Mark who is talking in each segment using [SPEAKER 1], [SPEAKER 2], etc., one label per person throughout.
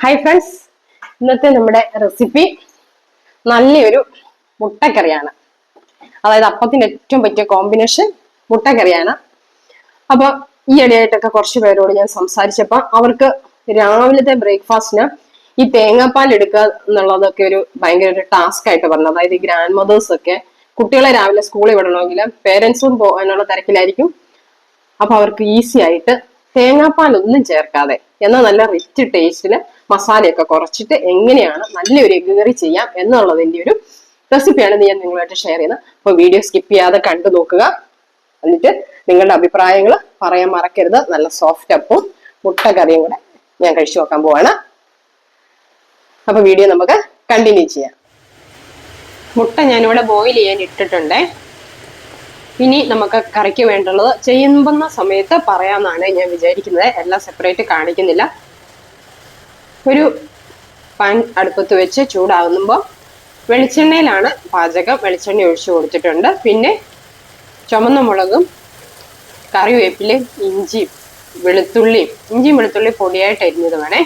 [SPEAKER 1] Hi friends ഇന്നത്തെ നമ്മുടെ recipe നല്ലൊരു മുട്ടക്കറിയാണ്. അതായത് അപ്പത്തിന് ഏറ്റവും പറ്റിയ കോമ്പിനേഷൻ മുട്ടക്കറിയാണ്. അപ്പൊ ഈ ഇടയായിട്ടൊക്കെ കുറച്ച് പേരോട് ഞാൻ സംസാരിച്ചപ്പോൾ അവർക്ക് രാവിലത്തെ ബ്രേക്ക്ഫാസ്റ്റിന് ഈ തേങ്ങാപ്പാൽ എടുക്കുക എന്നുള്ളതൊക്കെ ഒരു ഭയങ്കര ഒരു ടാസ്ക് ആയിട്ട് പറഞ്ഞു അതായത് ഈ ഗ്രാൻഡ് മദേഴ്സ് ഒക്കെ കുട്ടികളെ രാവിലെ സ്കൂളിൽ വിടണമെങ്കിൽ പേരൻസും പോകാനുള്ള തിരക്കിലായിരിക്കും. അപ്പൊ അവർക്ക് ഈസി ആയിട്ട് തേങ്ങാപ്പാൽ ഒന്നും ചേർക്കാതെ എന്നാൽ നല്ല റിച്ച് ടേസ്റ്റിൽ മസാലയൊക്കെ കുറച്ചിട്ട് എങ്ങനെയാണ് നല്ലൊരു എഗ് കറി ചെയ്യാം എന്നുള്ളതിന്റെ ഒരു റെസിപ്പിയാണ് ഞാൻ നിങ്ങളായിട്ട് ഷെയർ ചെയ്യുന്നത്. അപ്പോൾ വീഡിയോ സ്കിപ്പ് ചെയ്യാതെ കണ്ടു നോക്കുക. എന്നിട്ട് നിങ്ങളുടെ അഭിപ്രായങ്ങൾ പറയാൻ മറക്കരുത്. നല്ല സോഫ്റ്റ് അപ്പും മുട്ട കറിയും കൂടെ ഞാൻ കഴിച്ചു നോക്കാൻ പോവാണ്. അപ്പൊ വീഡിയോ നമുക്ക് കണ്ടിന്യൂ ചെയ്യാം. മുട്ട ഞാനിവിടെ ബോയിൽ ചെയ്യാൻ ഇട്ടിട്ടുണ്ടേ. ഇനി നമുക്ക് കറിക്ക് വേണ്ടുള്ളത് ചെയ്യുമ്പുന്ന സമയത്ത് പറയാമെന്നാണ് ഞാൻ വിചാരിക്കുന്നത്. എല്ലാം സെപ്പറേറ്റ് കാണിക്കുന്നില്ല. ഒരു പാൻ അടുപ്പത്ത് വെച്ച് ചൂടാകുമ്പോൾ വെളിച്ചെണ്ണയിലാണ് പാചകം വെളിച്ചെണ്ണ ഒഴിച്ചു കൊടുത്തിട്ടുണ്ട്. പിന്നെ ചുമന്ന മുളകും കറിവേപ്പിലയും ഇഞ്ചിയും വെളുത്തുള്ളിയും ഇഞ്ചിയും വെളുത്തുള്ളി പൊടിയായിട്ട് അരിഞ്ഞത് വേണേ.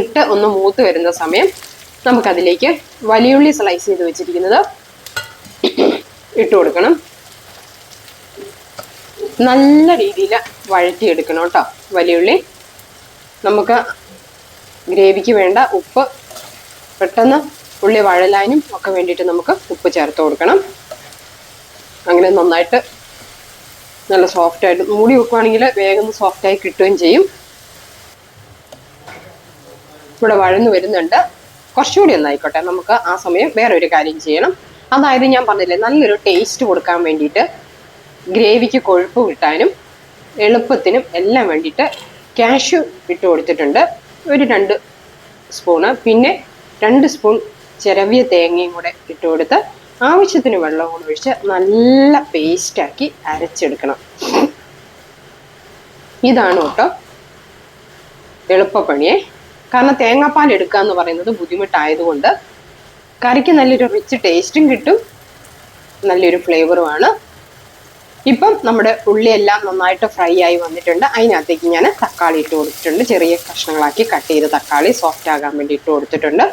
[SPEAKER 1] ഇട്ട് ഒന്ന് മൂത്ത് വരുന്ന സമയം നമുക്കതിലേക്ക് വലിയുള്ളി സ്ലൈസ് ചെയ്ത് വെച്ചിരിക്കുന്നത് ഇട്ട് കൊടുക്കണം. നല്ല രീതിയിൽ വഴറ്റിയെടുക്കണം കേട്ടോ. വലിയുള്ളി നമുക്ക് ഗ്രേവിക്ക് വേണ്ട ഉപ്പ്. പെട്ടെന്ന് ഉള്ളി വഴലാനും ഒക്കെ വേണ്ടിയിട്ട് നമുക്ക് ഉപ്പ് ചേർത്ത് കൊടുക്കണം. അങ്ങനെ നന്നായിട്ട് നല്ല സോഫ്റ്റ് ആയിട്ട് മൂടി വെക്കുവാണെങ്കിൽ വേഗം സോഫ്റ്റായി കിട്ടുകയും ചെയ്യും. ഇവിടെ വഴന്നു വരുന്നുണ്ട്. കുറച്ചുകൂടി ഒന്നായിക്കോട്ടെ. നമുക്ക് ആ സമയം വേറെ ഒരു കാര്യം ചെയ്യണം. അതായത് ഞാൻ പറഞ്ഞില്ലേ നല്ലൊരു ടേസ്റ്റ് കൊടുക്കാൻ വേണ്ടിയിട്ട് ഗ്രേവിക്ക് കൊഴുപ്പ് കിട്ടാനും എളുപ്പത്തിനും എല്ലാം വേണ്ടിയിട്ട് കാഷ്യൂ ഇട്ട് കൊടുത്തിട്ടുണ്ട്. ഒരു രണ്ട് സ്പൂണ് പിന്നെ രണ്ട് സ്പൂൺ ചിരവിയ തേങ്ങയും കൂടെ ഇട്ട് കൊടുത്ത് ആവശ്യത്തിന് വെള്ളം കൂടെ ഒഴിച്ച് നല്ല പേസ്റ്റാക്കി അരച്ചെടുക്കണം. ഇതാണ് കേട്ടോ എളുപ്പപ്പണിയെ. കാരണം തേങ്ങാപ്പാൽ എടുക്കുക എന്ന് പറയുന്നത് ബുദ്ധിമുട്ടായതുകൊണ്ട് കറിക്ക് നല്ലൊരു റിച്ച് ടേസ്റ്റും കിട്ടും നല്ലൊരു ഫ്ലേവറുമാണ് ഇപ്പം നമ്മുടെ ഉള്ളിയെല്ലാം നന്നായിട്ട് ഫ്രൈ ആയി വന്നിട്ടുണ്ട്. അതിനകത്തേക്ക് ഞാൻ തക്കാളി ഇട്ട് കൊടുത്തിട്ടുണ്ട്. ചെറിയ കഷ്ണങ്ങളാക്കി കട്ട് ചെയ്ത തക്കാളി സോഫ്റ്റ് ആകാൻ വേണ്ടി ഇട്ട് കൊടുത്തിട്ടുണ്ട്.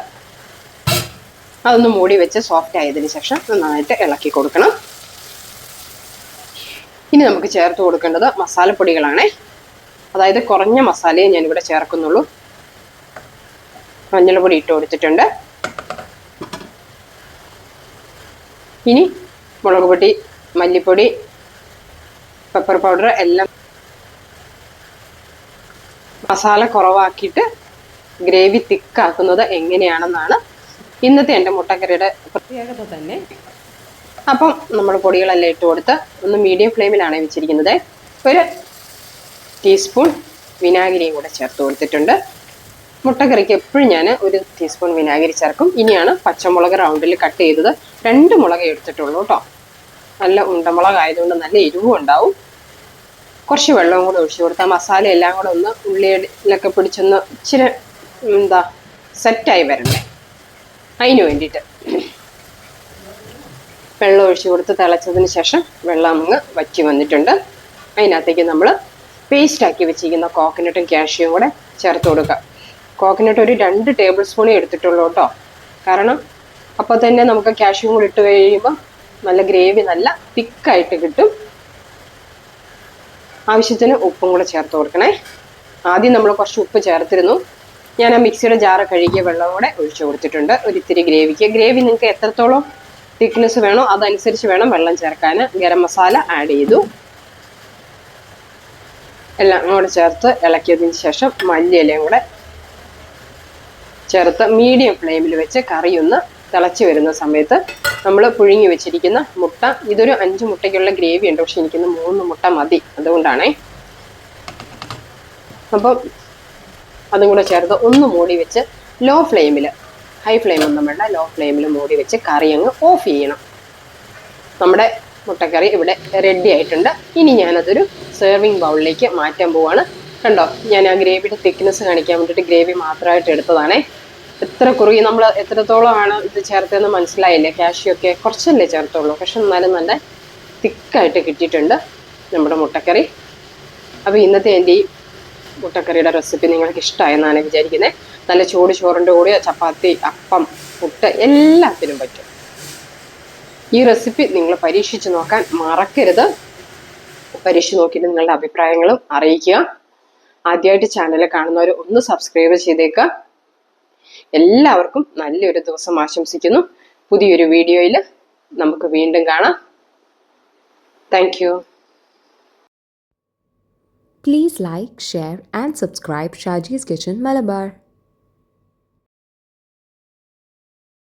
[SPEAKER 1] അതൊന്ന് മൂടി വെച്ച് സോഫ്റ്റ് ആയതിനു ശേഷം നന്നായിട്ട് ഇളക്കി കൊടുക്കണം. ഇനി നമുക്ക് ചേർത്ത് കൊടുക്കേണ്ടത് മസാലപ്പൊടികളാണ്. അതായത് കുറഞ്ഞ മസാലയെ ഞാനിവിടെ ചേർക്കുന്നുള്ളൂ. മഞ്ഞൾപ്പൊടി ഇട്ട് കൊടുത്തിട്ടുണ്ട്. ഇനി മുളക് പൊടി മല്ലിപ്പൊടി പെപ്പർ പൗഡർ എല്ലാം മസാല കുറവാക്കിയിട്ട് ഗ്രേവി തിക്കാക്കുന്നത് എങ്ങനെയാണെന്നാണ് ഇന്നത്തെ എന്റെ മുട്ടക്കറിയുടെ പ്രത്യേകത തന്നെ. അപ്പം നമ്മൾ പൊടികളെല്ലാം ഇട്ട് കൊടുത്ത് ഒന്ന് മീഡിയം ഫ്ലെയിമിലാണ് വെച്ചിരിക്കുന്നത്. ഒരു ടീസ്പൂൺ വിനാഗിരിയും കൂടെ ചേർത്ത് കൊടുത്തിട്ടുണ്ട്. മുട്ടക്കറിക്ക് എപ്പോഴും ഞാൻ ഒരു ടീസ്പൂൺ വിനാഗിരി ചേർക്കും. ഇനിയാണ് പച്ചമുളക് റൗണ്ടിൽ കട്ട് ചെയ്തത്. രണ്ട് മുളക് എടുത്തിട്ടുള്ളൂ കേട്ടോ. നല്ല ഉണ്ടമുളക് ആയതുകൊണ്ട് നല്ല എരിവും ഉണ്ടാവും കുറച്ച് വെള്ളവും കൂടെ ഒഴിച്ചു കൊടുത്താൽ മസാല എല്ലാം കൂടെ ഒന്ന് ഉള്ളിയിലൊക്കെ പിടിച്ചൊന്ന് ഇച്ചിരി എന്താ സെറ്റായി വരണ്ടേ അതിന് വേണ്ടിയിട്ട് വെള്ളം ഒഴിച്ചു കൊടുത്ത് തിളച്ചതിന് ശേഷം വെള്ളം അങ്ങ് വറ്റി വന്നിട്ടുണ്ട്. അതിനകത്തേക്ക് നമ്മൾ പേസ്റ്റാക്കി വെച്ചിരിക്കുന്ന കോക്കനട്ടും കാഷ്യും കൂടെ ചേർത്ത് കൊടുക്കുക കോക്കനട്ട് ഒരു രണ്ട് ടേബിൾ സ്പൂണേ എടുത്തിട്ടുള്ളൂ കേട്ടോ. കാരണം അപ്പോൾ തന്നെ നമുക്ക് കാഷ്യൂം കൂടി ഇട്ട് കഴിയുമ്പോൾ നല്ല ഗ്രേവി നല്ല തിക്കായിട്ട് കിട്ടും. ആവശ്യത്തിന് ഉപ്പും കൂടെ ചേർത്ത് കൊടുക്കണേ. ആദ്യം നമ്മൾ കുറച്ച് ഉപ്പ് ചേർത്തിരുന്നു. ഞാൻ ആ മിക്സിയുടെ ജാറ് കഴുകിയ വെള്ളം കൂടെ ഒഴിച്ചു കൊടുത്തിട്ടുണ്ട്. ഒരിത്തിരി ഗ്രേവിക്ക്. ഗ്രേവി നിങ്ങൾക്ക് എത്രത്തോളം തിക്നെസ് വേണോ അതനുസരിച്ച് വേണം വെള്ളം ചേർക്കാൻ. ഗരം മസാല ആഡ് ചെയ്തു. എല്ലാം കൂടെ ചേർത്ത് ഇളക്കിയതിന് ശേഷം മല്ലിയിലയും കൂടെ ചേർത്ത് മീഡിയം ഫ്ലെയിമിൽ വെച്ച് കറിയൊന്ന് തിളച്ച് വരുന്ന സമയത്ത് നമ്മൾ പുഴുങ്ങി വെച്ചിരിക്കുന്ന മുട്ട. ഇതൊരു അഞ്ച് മുട്ടയ്ക്കുള്ള ഗ്രേവി ഉണ്ട്. പക്ഷെ എനിക്കിന്ന് മൂന്ന് മുട്ട മതി. അതുകൊണ്ടാണേ. അപ്പം അതും കൂടെ ചേർത്ത് ഒന്ന് മൂടി വെച്ച് ലോ ഫ്ലെയിമിൽ ഹൈ ഫ്ലെയിം ഒന്നും വേണ്ട ലോ ഫ്ലെയിമിൽ മൂടി വെച്ച് കറി അങ്ങ് ഓഫ് ചെയ്യണം. നമ്മുടെ മുട്ടക്കറി ഇവിടെ റെഡി ആയിട്ടുണ്ട്. ഇനി ഞാനതൊരു സെർവിങ് ബൗളിലേക്ക് മാറ്റാൻ പോവാണ്. കണ്ടോ? ഞാൻ ആ ഗ്രേവിയുടെ തിക്നെസ് കാണിക്കാൻ വേണ്ടിയിട്ട് ഗ്രേവി മാത്രമായിട്ട് എടുത്തതാണേ. എത്ര കുറുകി നമ്മൾ എത്രത്തോളമാണ് ഇത് ചേർത്തതെന്ന് മനസ്സിലായില്ലേ? കാഷ്യൊക്കെ കുറച്ചല്ലേ ചേർത്തുള്ളൂ. പക്ഷെ എന്നാലും നല്ല തിക്കായിട്ട് കിട്ടിയിട്ടുണ്ട് നമ്മുടെ മുട്ടക്കറി. അപ്പോൾ ഇന്നത്തെ എന്റെ ഈ മുട്ടക്കറിയുടെ റെസിപ്പി നിങ്ങൾക്ക് ഇഷ്ടമായെന്നാണ് വിചാരിക്കുന്നത് നല്ല ചൂട് ചോറിന്റെ കൂടെ ചപ്പാത്തി അപ്പം പുട്ട് എല്ലാത്തിനും പറ്റും. ഈ റെസിപ്പി നിങ്ങൾ പരീക്ഷിച്ച് നോക്കാൻ മറക്കരുത്. പരീക്ഷിച്ച് നോക്കിയിട്ട് നിങ്ങളുടെ അഭിപ്രായങ്ങളും അറിയിക്കുക. ആദ്യമായിട്ട് ചാനൽ കാണുന്നവർ ഒന്ന് സബ്സ്ക്രൈബ് ചെയ്തേക്കുക. എല്ലാവർക്കും നല്ലൊരു ദിവസം ആശംസിക്കുന്നു പുതിയൊരു വീഡിയോയിൽ നമുക്ക് വീണ്ടും കാണാം thank you
[SPEAKER 2] Please like, share, and subscribe Shaji's Kitchen Malabar.